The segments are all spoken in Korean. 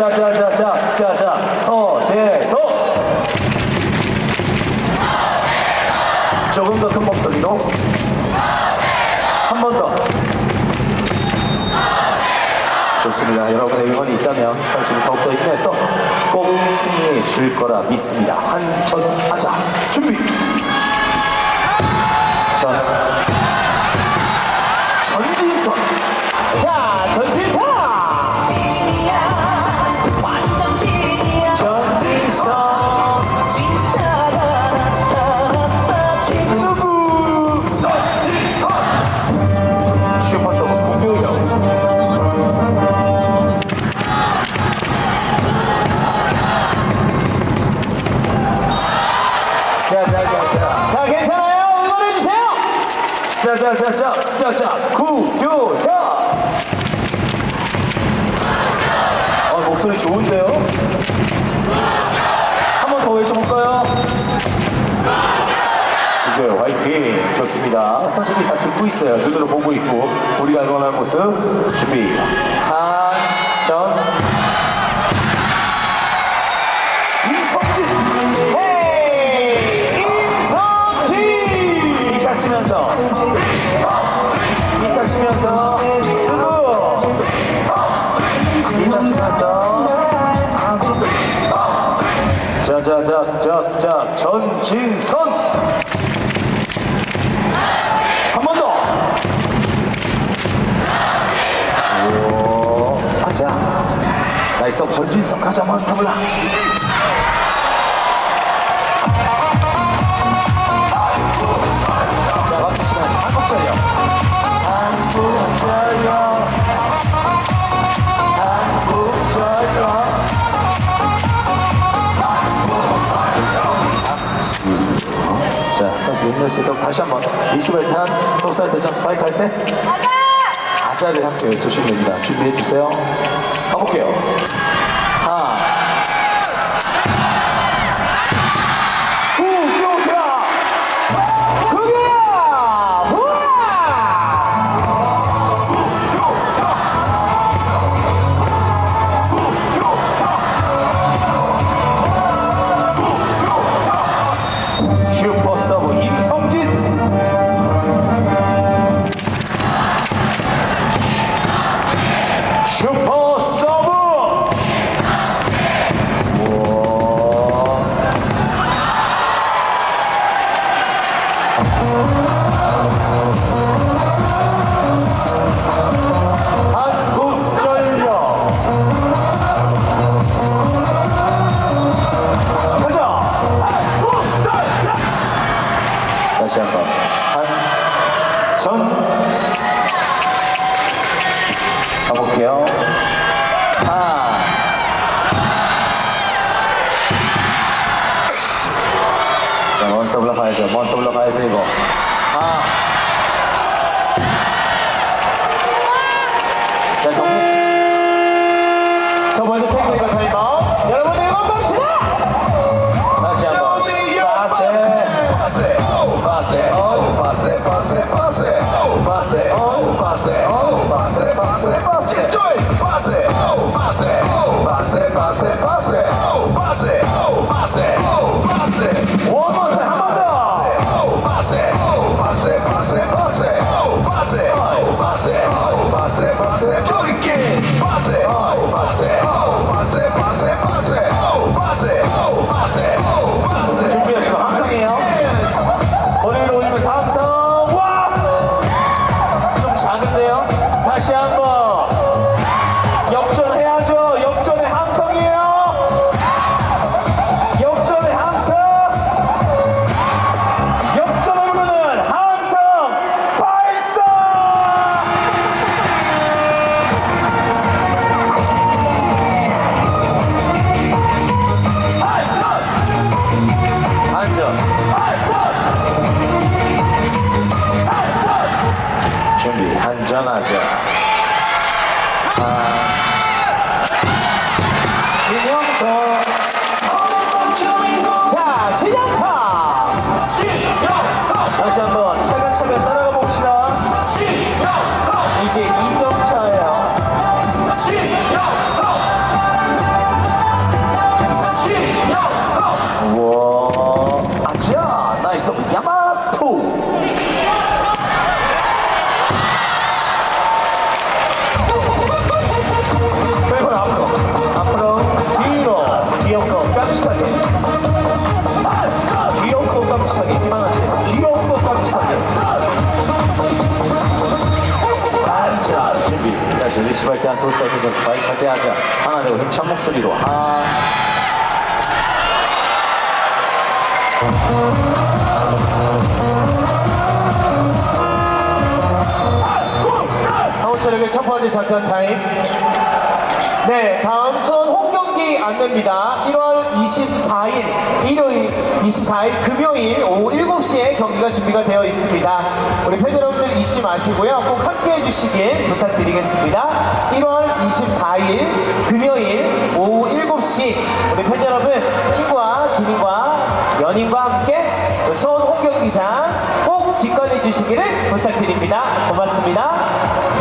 자자자자자자. 서재도. 조금 더 큰 목소리로. 한 번 더. 좋습니다. 여러분의 응원이 있다면 선수는 더욱더 힘내서 꼭 승리해 줄 거라 믿습니다. 한전하자. 준비. 전 있어요. 눈으로 보고 있고 우리가 응원하는 모습 준비 한전 나이스 전진선 가자 몬스터블라. 자, 선수 다시 한번 21탄 독살 대전 스파이크 할 때. 아자를 함께 외쳐주시면 됩니다. 준비해 주세요. 가볼게요. 임성진. 슈퍼 20할 때한 돌사이드 전 스파이크 할때 하자. 하나 되고 힘찬 목소리로. 하. 한국체력의 첫 번째 작전 타임. 네, 다음 홈경기 안내입니다. 1월 24일, 일요일, 24일 금요일 오후 7시에 경기가 준비가 되어 있습니다. 우리 팬 여러분들 잊지 마시고요. 꼭 함께 해주시길 부탁드리겠습니다. 1월 24일 금요일 오후 7시 우리 팬 여러분 친구와 지인과 연인과 함께 수원 홈경기장 꼭 직관해 주시기를 부탁드립니다. 고맙습니다.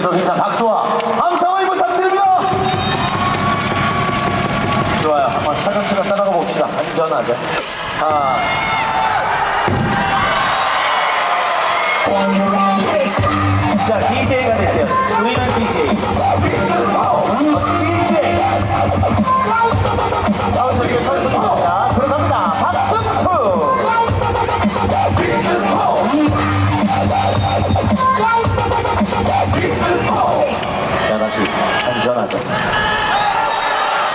있도록 힘찬 박수와 함성을 부탁드립니다. 좋아요. 한번 차근차근 따라가 봅시다. 안전하죠. 하나. 자, DJ가 되세요. 우리는 DJ.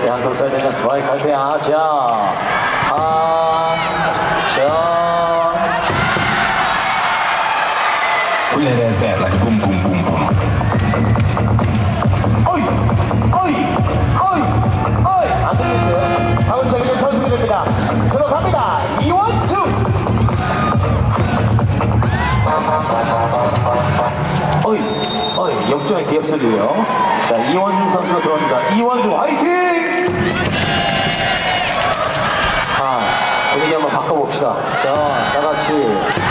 때 한쪽 써야 되는 스파이크 할때 하자 안전 Bring that ass back like boom, boom, boom, boom. 어이 어이 어이 어이 안 들리는데요? 다음 저기 선수입니다. 들어갑니다. 이원주! 어이 어이 역전의 기합소리요 자 이원중 선수가 들어옵니다 이원중 화이팅 바꿔봅시다 자 다 같이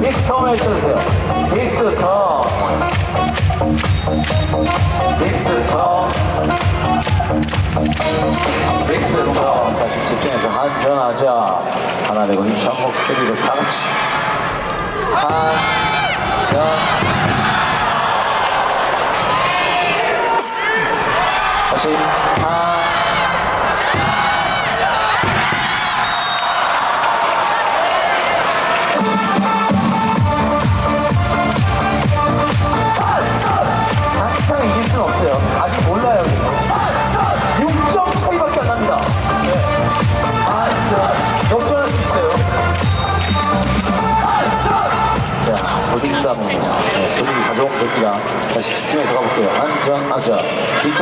믹스 더 해주세요. 믹스 더 믹스 더 믹스 더 다시 집중해서 한전하자. 하나 되고 힘찬 목소리로 다 같이. 한전 다시. 한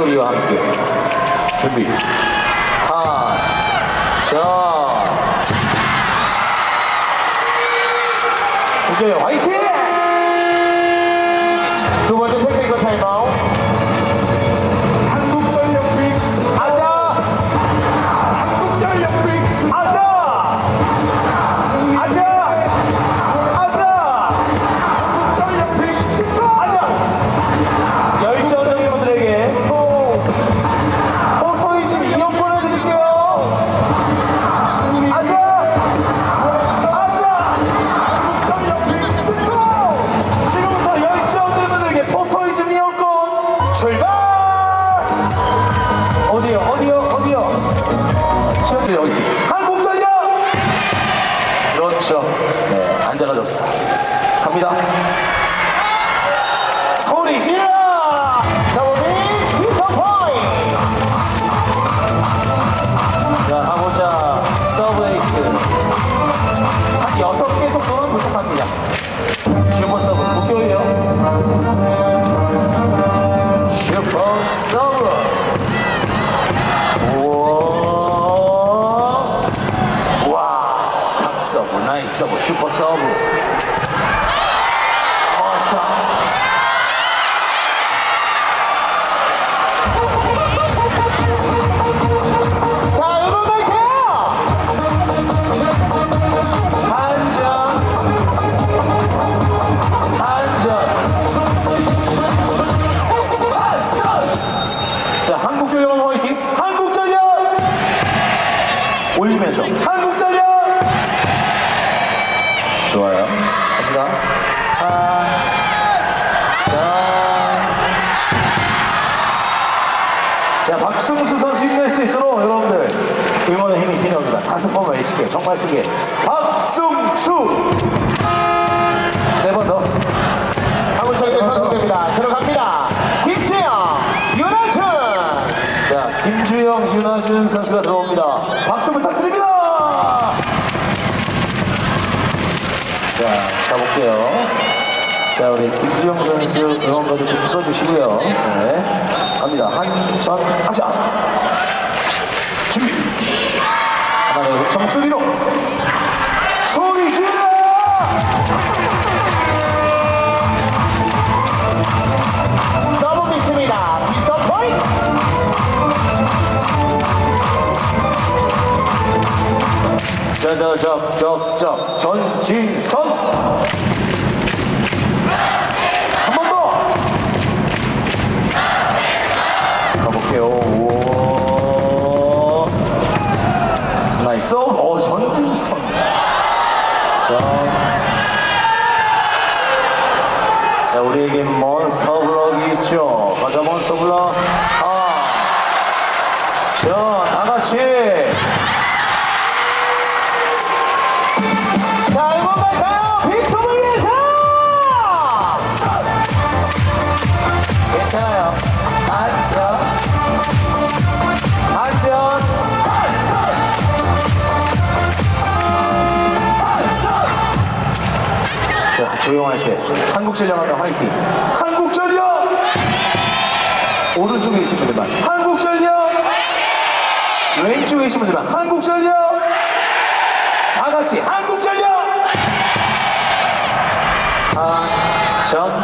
소리와 함께. 준비. 하자. 오케이 화이팅! 좋아요. 갑니다. 자, 자 박승수 선수 힘낼 수 있도록 여러분들 응원의 힘이 필요합니다. 다섯 번만 외칠게요 정말 크게. 박승수 네 번 더. 한국전력 선수입니다. 들어갑니다. 김재영, 윤하춘. 자, 김주영, 윤하준 선수가 들어옵니다. 박수 부탁드립니다. 자, 가볼게요. 자, 우리 김주영 선수 응원가도 좀 풀어주시고요. 네. 갑니다. 한전 아자. 준비. 하나의 정수리로. 소리 질러! 자자적적적 전진선 자, 조용할 때. 한국전력 하면 화이팅. 한국전력! 오른쪽에 계신 분들만. 한국전력! 왼쪽에 계신 분들만. 한국전력! 다 같이 한국전력! 한전.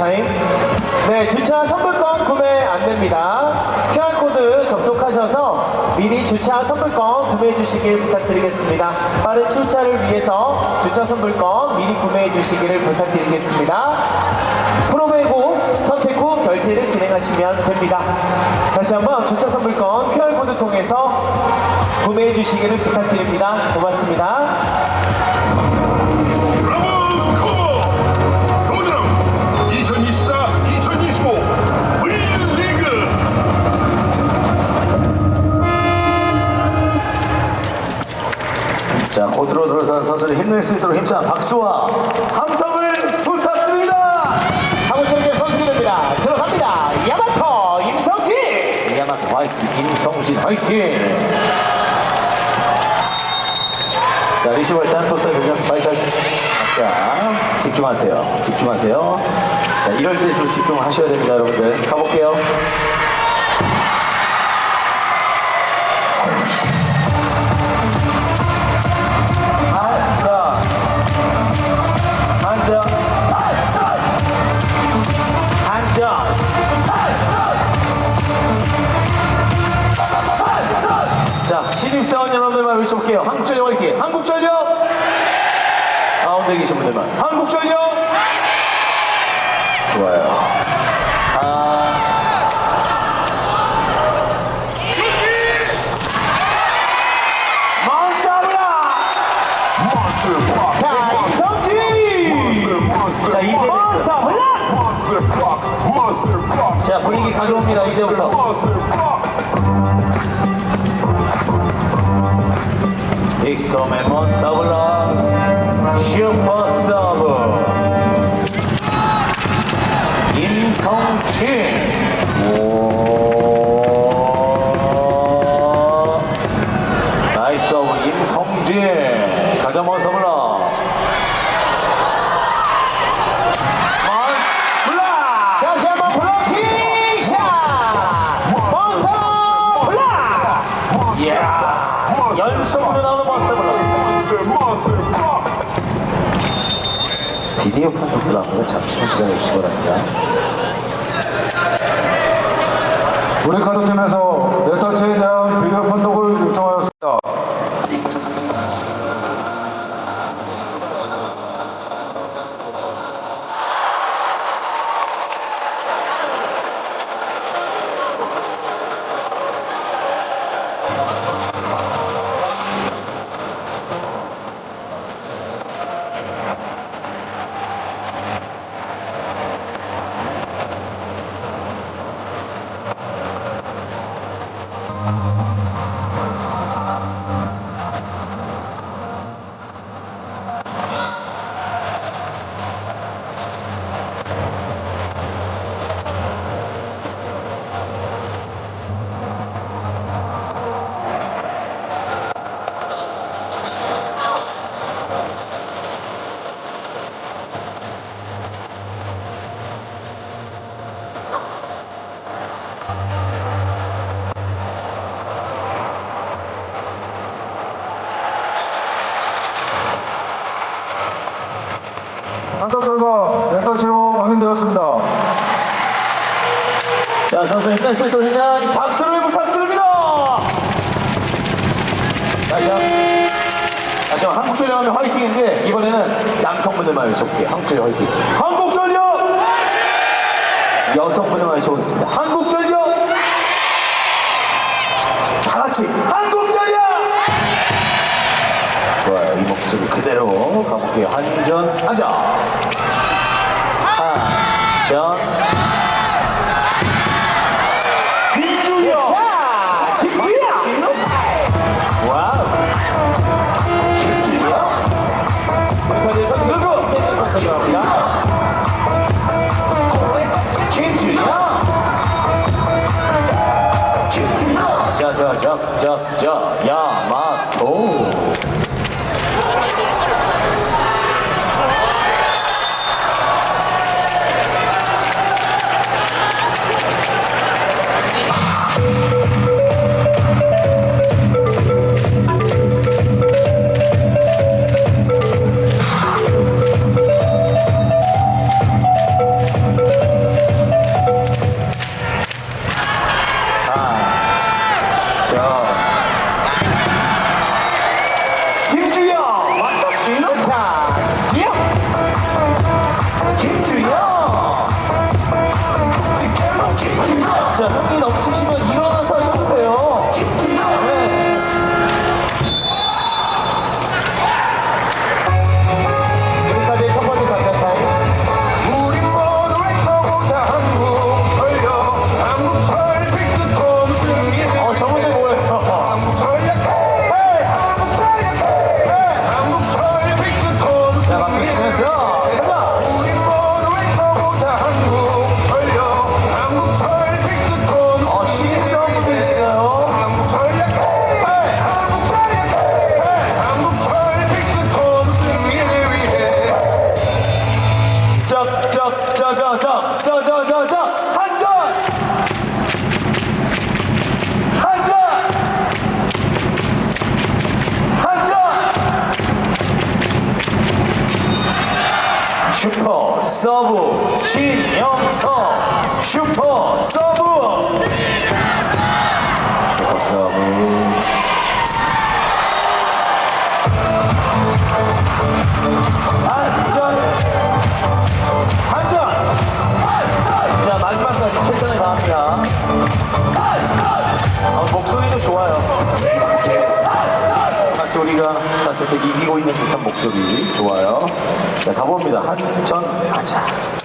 타임. 네, 주차 선불권 구매 안 됩니다. QR코드 접속하셔서 미리 주차 선불권 구매해 주시길 부탁드리겠습니다. 빠른 주차를 위해서 주차 선불권 미리 구매해 주시기를 부탁드리겠습니다. 프로베고 선택 후 결제를 진행하시면 됩니다. 다시 한번 주차 선불권 QR코드 통해서 구매해 주시기를 부탁드립니다. 고맙습니다. 자 곧으로 들어선 선수를 힘낼 수 있도록 힘찬 박수와 함성을 부탁드립니다 한국전력 선수들입니다. 들어갑니다. 야마토 임성진. 야마토 화이팅 임성진 화이팅 자 리시버 일단 토스에 대한 스파이크 자, 집중하세요. 집중하세요. 자, 이럴 때일수록 집중을 하셔야 됩니다, 여러분들. 가볼게요. 자, 분위기 가져옵니다, 이제부터. 빅섬의 몬스타블라 슈퍼 비디오 판독 들어갑니다 잠시만 기다려주시기 바랍니다. 우리 카드팀에서 자, 선수님 댄스 돌리면 박수를 부탁드립니다. 다시 한, 다시 한 한국전력 하면 화이팅인데 이번에는 남성분들만 외쳐볼게요. 한국전력 화이팅. 한국전력! 여성분들만 외쳐보겠습니다. 한국전력! 다 같이 한국전력! 좋아요. 이 목소리 그대로 가볼게요. 한전, 하자. 한전. 목소리 좋아요. 자, 가봅니다. 한천 아자.